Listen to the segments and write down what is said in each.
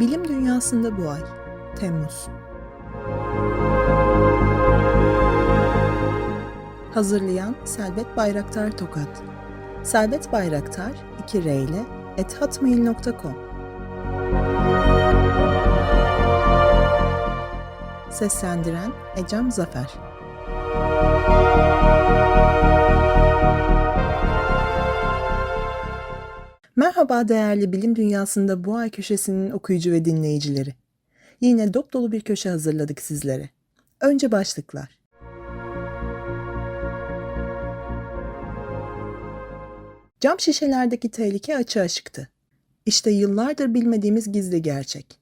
Bilim dünyasında bu ay Temmuz. Hazırlayan Selbet Bayraktar Tokat. Selbet Bayraktar 2 R ile ethatmail.com Seslendiren Ecem Zafer Merhaba değerli bilim dünyasında bu ay köşesinin okuyucu ve dinleyicileri. Yine dop dolu bir köşe hazırladık sizlere. Önce başlıklar. Cam şişelerdeki tehlike açığa çıktı. İşte yıllardır bilmediğimiz gizli gerçek.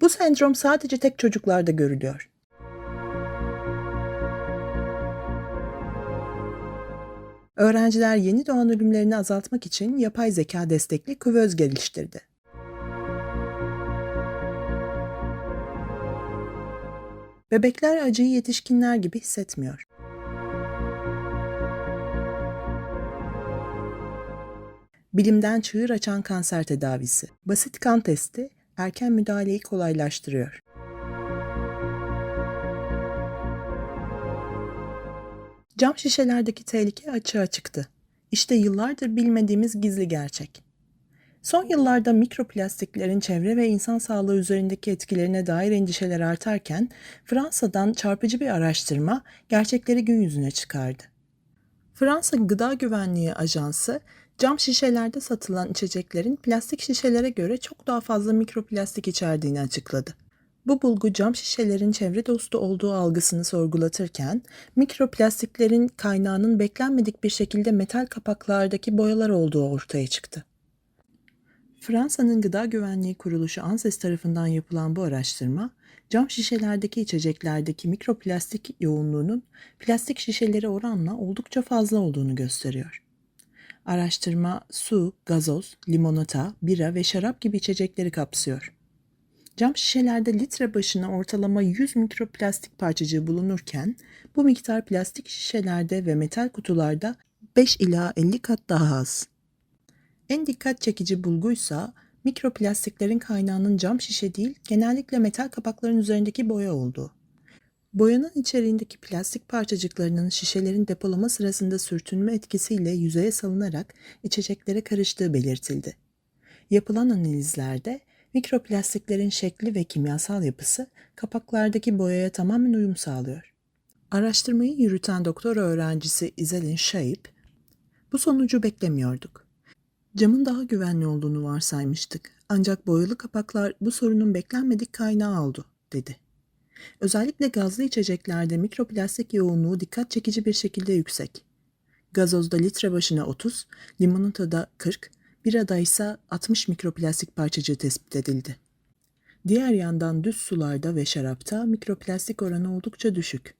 Bu sendrom sadece tek çocuklarda görülüyor. Öğrenciler yeni doğan ölümlerini azaltmak için yapay zeka destekli küvöz geliştirdi. Bebekler acıyı yetişkinler gibi hissetmiyor. Bilimden çığır açan kanser tedavisi. Basit kan testi erken müdahaleyi kolaylaştırıyor. Cam şişelerdeki tehlike açığa çıktı. İşte yıllardır bilmediğimiz gizli gerçek. Son yıllarda mikroplastiklerin çevre ve insan sağlığı üzerindeki etkilerine dair endişeler artarken Fransa'dan çarpıcı bir araştırma gerçekleri gün yüzüne çıkardı. Fransa Gıda Güvenliği Ajansı cam şişelerde satılan içeceklerin plastik şişelere göre çok daha fazla mikroplastik içerdiğini açıkladı. Bu bulgu cam şişelerin çevre dostu olduğu algısını sorgulatırken, mikroplastiklerin kaynağının beklenmedik bir şekilde metal kapaklardaki boyalar olduğu ortaya çıktı. Fransa'nın Gıda Güvenliği Kuruluşu ANSES tarafından yapılan bu araştırma, cam şişelerdeki içeceklerdeki mikroplastik yoğunluğunun plastik şişelere oranla oldukça fazla olduğunu gösteriyor. Araştırma su, gazoz, limonata, bira ve şarap gibi içecekleri kapsıyor. Cam şişelerde litre başına ortalama 100 mikroplastik parçacığı bulunurken bu miktar plastik şişelerde ve metal kutularda 5 ila 50 kat daha az. En dikkat çekici bulguysa mikroplastiklerin kaynağının cam şişe değil genellikle metal kapakların üzerindeki boya olduğu. Boyanın içeriğindeki plastik parçacıklarının şişelerin depolama sırasında sürtünme etkisiyle yüzeye salınarak içeceklere karıştığı belirtildi. Yapılan analizlerde mikroplastiklerin şekli ve kimyasal yapısı kapaklardaki boyaya tamamen uyum sağlıyor. Araştırmayı yürüten doktora öğrencisi Iselin Shaip, bu sonucu beklemiyorduk. Camın daha güvenli olduğunu varsaymıştık ancak boyalı kapaklar bu sorunun beklenmedik kaynağı oldu, dedi. Özellikle gazlı içeceklerde mikroplastik yoğunluğu dikkat çekici bir şekilde yüksek. Gazozda litre başına 30, limonatada 40, birada ise 60 mikroplastik parçacığı tespit edildi. Diğer yandan düz sularda ve şarapta mikroplastik oranı oldukça düşük.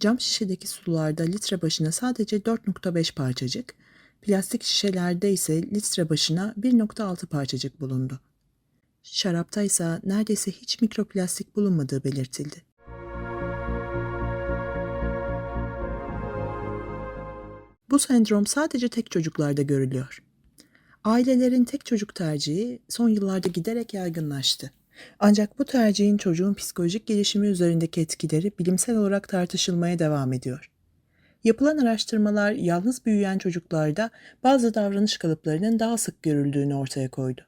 Cam şişedeki sularda litre başına sadece 4.5 parçacık, plastik şişelerde ise litre başına 1.6 parçacık bulundu. Şarapta ise neredeyse hiç mikroplastik bulunmadığı belirtildi. Bu sendrom sadece tek çocuklarda görülüyor. Ailelerin tek çocuk tercihi son yıllarda giderek yaygınlaştı. Ancak bu tercihin çocuğun psikolojik gelişimi üzerindeki etkileri bilimsel olarak tartışılmaya devam ediyor. Yapılan araştırmalar yalnız büyüyen çocuklarda bazı davranış kalıplarının daha sık görüldüğünü ortaya koydu.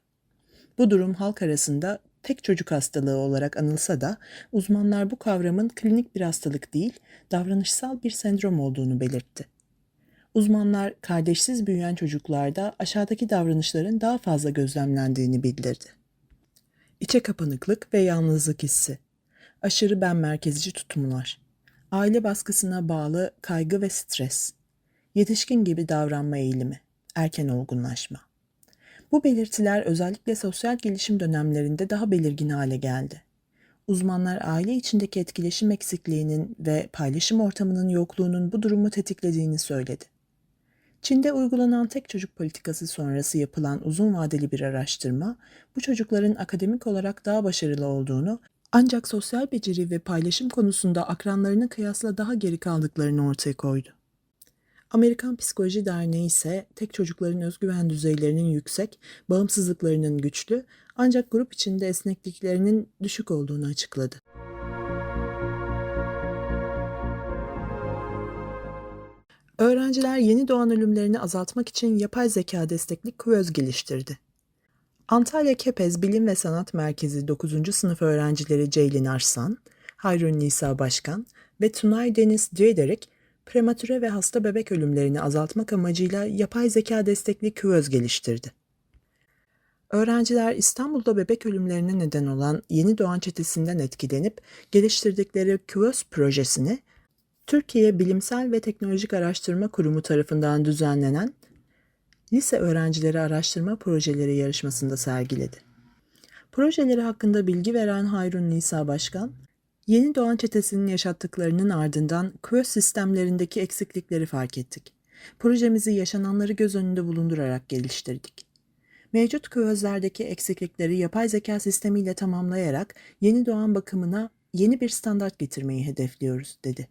Bu durum halk arasında tek çocuk hastalığı olarak anılsa da uzmanlar bu kavramın klinik bir hastalık değil, davranışsal bir sendrom olduğunu belirtti. Uzmanlar kardeşsiz büyüyen çocuklarda aşağıdaki davranışların daha fazla gözlemlendiğini bildirdi. İçe kapanıklık ve yalnızlık hissi, aşırı ben merkezci tutumlar, aile baskısına bağlı kaygı ve stres, yetişkin gibi davranma eğilimi, erken olgunlaşma. Bu belirtiler özellikle sosyal gelişim dönemlerinde daha belirgin hale geldi. Uzmanlar aile içindeki etkileşim eksikliğinin ve paylaşım ortamının yokluğunun bu durumu tetiklediğini söyledi. Çin'de uygulanan tek çocuk politikası sonrası yapılan uzun vadeli bir araştırma, bu çocukların akademik olarak daha başarılı olduğunu Ancak sosyal beceri ve paylaşım konusunda akranlarına kıyasla daha geri kaldıklarını ortaya koydu. Amerikan Psikoloji Derneği ise tek çocukların özgüven düzeylerinin yüksek, bağımsızlıklarının güçlü ancak grup içinde esnekliklerinin düşük olduğunu açıkladı. Öğrenciler yeni doğan ölümlerini azaltmak için yapay zeka destekli kuvöz geliştirdi. Antalya Kepez Bilim ve Sanat Merkezi 9. sınıf öğrencileri Ceylin Arslan, Hayrun Nisa Başkan ve Tunay Deniz Cederik, prematüre ve hasta bebek ölümlerini azaltmak amacıyla yapay zeka destekli küvöz geliştirdi. Öğrenciler İstanbul'da bebek ölümlerine neden olan yeni doğan çetesinden etkilenip geliştirdikleri küvöz projesini Türkiye Bilimsel ve Teknolojik Araştırma Kurumu tarafından düzenlenen Lise Öğrencileri Araştırma Projeleri yarışmasında sergiledi. Projeleri hakkında bilgi veren Hayrun Nisa Başkan, yeni doğan çetesinin yaşattıklarının ardından küvöz sistemlerindeki eksiklikleri fark ettik. Projemizi yaşananları göz önünde bulundurarak geliştirdik. Mevcut küvözlerdeki eksiklikleri yapay zeka sistemiyle tamamlayarak yeni doğan bakımına yeni bir standart getirmeyi hedefliyoruz, dedi.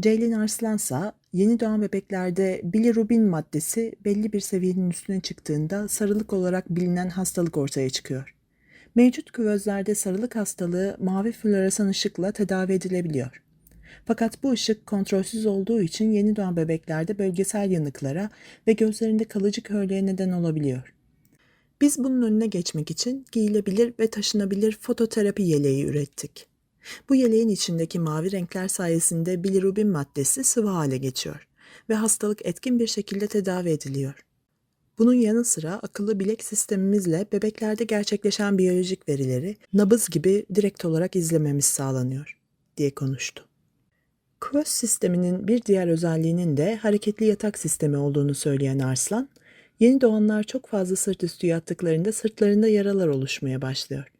Ceylin Arslansa yeni doğan bebeklerde bilirubin maddesi belli bir seviyenin üstüne çıktığında sarılık olarak bilinen hastalık ortaya çıkıyor. Mevcut küvözlerde sarılık hastalığı mavi floresan ışıkla tedavi edilebiliyor. Fakat bu ışık kontrolsüz olduğu için yeni doğan bebeklerde bölgesel yanıklara ve gözlerinde kalıcı körlüğe neden olabiliyor. Biz bunun önüne geçmek için giyilebilir ve taşınabilir fototerapi yeleği ürettik. Bu yeleğin içindeki mavi renkler sayesinde bilirubin maddesi sıvı hale geçiyor ve hastalık etkin bir şekilde tedavi ediliyor. Bunun yanı sıra akıllı bilek sistemimizle bebeklerde gerçekleşen biyolojik verileri nabız gibi direkt olarak izlememiz sağlanıyor, diye konuştu. Quest sisteminin bir diğer özelliğinin de hareketli yatak sistemi olduğunu söyleyen Arslan, yeni doğanlar çok fazla sırt üstü yattıklarında sırtlarında yaralar oluşmaya başlıyor.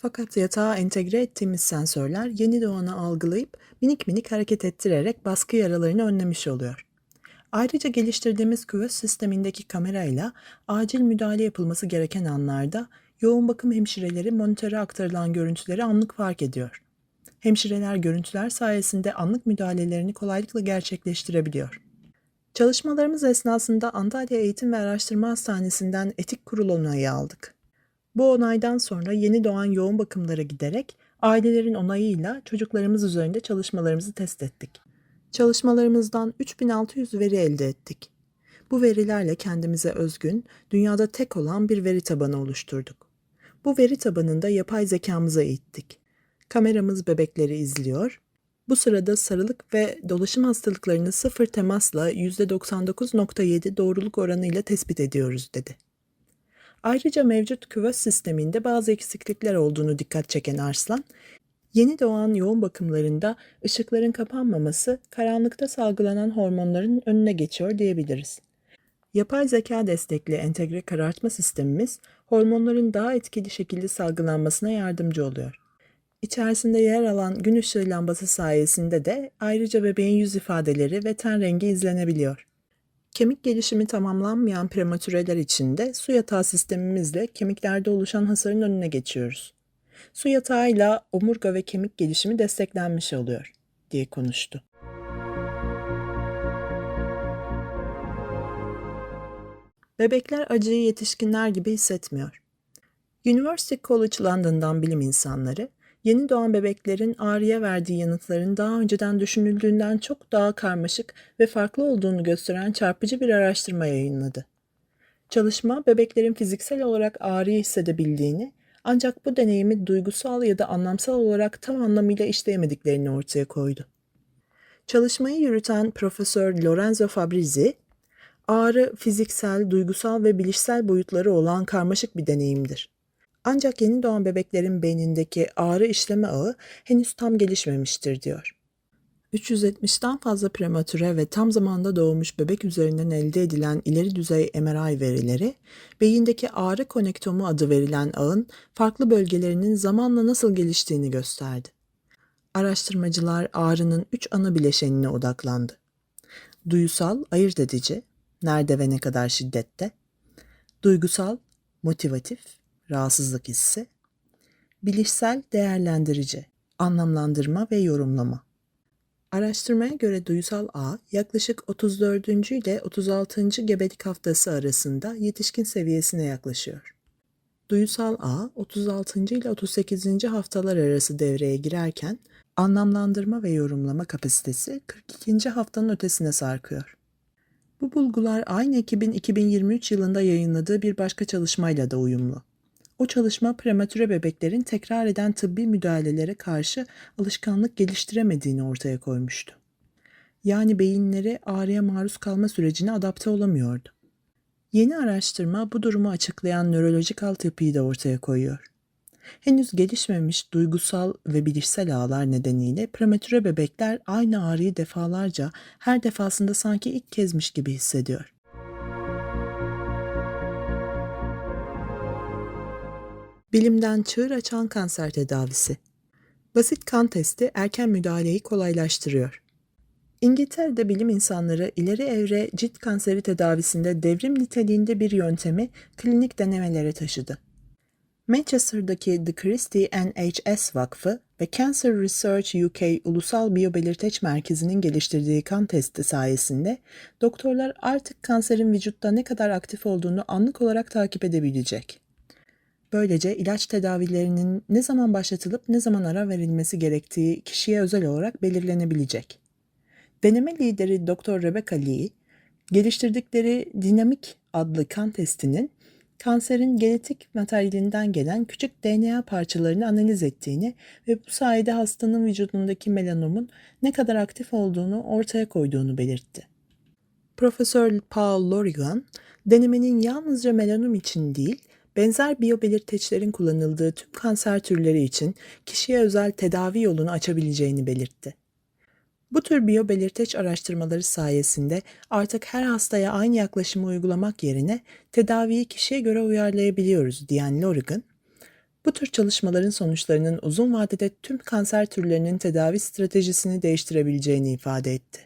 Fakat yatağa entegre ettiğimiz sensörler yeni doğanı algılayıp minik minik hareket ettirerek baskı yaralarını önlemiş oluyor. Ayrıca geliştirdiğimiz küves sistemindeki kamerayla acil müdahale yapılması gereken anlarda yoğun bakım hemşireleri monitöre aktarılan görüntüleri anlık fark ediyor. Hemşireler görüntüler sayesinde anlık müdahalelerini kolaylıkla gerçekleştirebiliyor. Çalışmalarımız esnasında Antalya Eğitim ve Araştırma Hastanesi'nden etik kurul onayı aldık. Bu onaydan sonra yeni doğan yoğun bakımlara giderek ailelerin onayıyla çocuklarımız üzerinde çalışmalarımızı test ettik. Çalışmalarımızdan 3600 veri elde ettik. Bu verilerle kendimize özgün, dünyada tek olan bir veri tabanı oluşturduk. Bu veri tabanında yapay zekamıza eğittik. Kameramız bebekleri izliyor. Bu sırada sarılık ve dolaşım hastalıklarını sıfır temasla %99.7 doğruluk oranıyla tespit ediyoruz dedi. Ayrıca mevcut küves sisteminde bazı eksiklikler olduğunu dikkat çeken Arslan, yeni doğan yoğun bakımlarında ışıkların kapanmaması karanlıkta salgılanan hormonların önüne geçiyor diyebiliriz. Yapay zeka destekli entegre karartma sistemimiz hormonların daha etkili şekilde salgılanmasına yardımcı oluyor. İçerisinde yer alan gün ışığı lambası sayesinde de ayrıca bebeğin yüz ifadeleri ve ten rengi izlenebiliyor. Kemik gelişimi tamamlanmayan prematüreler için de su yatağı sistemimizle kemiklerde oluşan hasarın önüne geçiyoruz. Su yatağıyla omurga ve kemik gelişimi desteklenmiş oluyor, diye konuştu. Bebekler acıyı yetişkinler gibi hissetmiyor. University College London'dan bilim insanları, yeni doğan bebeklerin ağrıya verdiği yanıtların daha önceden düşünüldüğünden çok daha karmaşık ve farklı olduğunu gösteren çarpıcı bir araştırma yayınladı. Çalışma, bebeklerin fiziksel olarak ağrıyı hissedebildiğini, ancak bu deneyimi duygusal ya da anlamsal olarak tam anlamıyla işleyemediklerini ortaya koydu. Çalışmayı yürüten Profesör Lorenzo Fabrizi, ağrı fiziksel, duygusal ve bilişsel boyutları olan karmaşık bir deneyimdir. Ancak yeni doğan bebeklerin beynindeki ağrı işleme ağı henüz tam gelişmemiştir diyor. 370'ten fazla prematüre ve tam zamanda doğmuş bebek üzerinden elde edilen ileri düzey MRI verileri, beyindeki ağrı konektomu adı verilen ağın farklı bölgelerinin zamanla nasıl geliştiğini gösterdi. Araştırmacılar ağrının üç ana bileşenine odaklandı. Duyusal, ayırt edici, nerede ve ne kadar şiddette, duygusal, motivatif rahatsızlık hissi, Bilişsel değerlendirici, anlamlandırma ve yorumlama. Araştırmaya göre duysal ağ yaklaşık 34. ile 36. gebelik haftası arasında yetişkin seviyesine yaklaşıyor. Duysal ağ 36. ile 38. haftalar arası devreye girerken anlamlandırma ve yorumlama kapasitesi 42. haftanın ötesine sarkıyor. Bu bulgular aynı ekibin 2023 yılında yayınladığı bir başka çalışmayla da uyumlu. O çalışma prematüre bebeklerin tekrar eden tıbbi müdahalelere karşı alışkanlık geliştiremediğini ortaya koymuştu. Yani beyinleri ağrıya maruz kalma sürecine adapte olamıyordu. Yeni araştırma bu durumu açıklayan nörolojik altyapıyı da ortaya koyuyor. Henüz gelişmemiş duygusal ve bilişsel ağlar nedeniyle prematüre bebekler aynı ağrıyı defalarca her defasında sanki ilk kezmiş gibi hissediyor. Bilimden çığır açan kanser tedavisi. Basit kan testi erken müdahaleyi kolaylaştırıyor. İngiltere'de bilim insanları ileri evre cilt kanseri tedavisinde devrim niteliğinde bir yöntemi klinik denemelere taşıdı. Manchester'daki The Christie NHS Vakfı ve Cancer Research UK Ulusal Biyobelirteç Merkezi'nin geliştirdiği kan testi sayesinde doktorlar artık kanserin vücutta ne kadar aktif olduğunu anlık olarak takip edebilecek. Böylece ilaç tedavilerinin ne zaman başlatılıp ne zaman ara verilmesi gerektiği kişiye özel olarak belirlenebilecek. Deneme lideri Dr. Rebecca Lee, geliştirdikleri Dinamik adlı kan testinin kanserin genetik materyalinden gelen küçük DNA parçalarını analiz ettiğini ve bu sayede hastanın vücudundaki melanomun ne kadar aktif olduğunu ortaya koyduğunu belirtti. Profesör Paul Lorigan, denemenin yalnızca melanom için değil, benzer biyobelirteçlerin kullanıldığı tüm kanser türleri için kişiye özel tedavi yolunu açabileceğini belirtti. Bu tür biyobelirteç araştırmaları sayesinde artık her hastaya aynı yaklaşımı uygulamak yerine tedaviyi kişiye göre uyarlayabiliyoruz diyen Lorigan, bu tür çalışmaların sonuçlarının uzun vadede tüm kanser türlerinin tedavi stratejisini değiştirebileceğini ifade etti.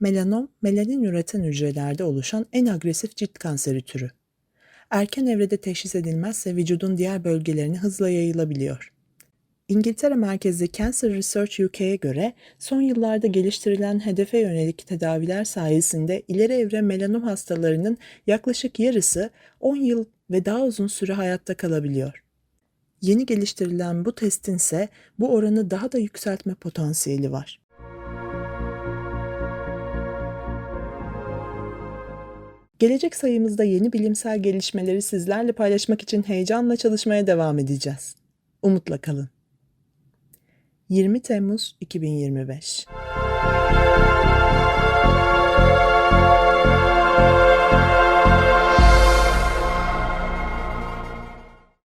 Melanom, melanin üreten hücrelerde oluşan en agresif cilt kanseri türü. Erken evrede teşhis edilmezse vücudun diğer bölgelerine hızla yayılabiliyor. İngiltere merkezli Cancer Research UK'ye göre son yıllarda geliştirilen hedefe yönelik tedaviler sayesinde ileri evre melanom hastalarının yaklaşık yarısı 10 yıl ve daha uzun süre hayatta kalabiliyor. Yeni geliştirilen bu testin ise bu oranı daha da yükseltme potansiyeli var. Gelecek sayımızda yeni bilimsel gelişmeleri sizlerle paylaşmak için heyecanla çalışmaya devam edeceğiz. Umutla kalın. 20 Temmuz 2025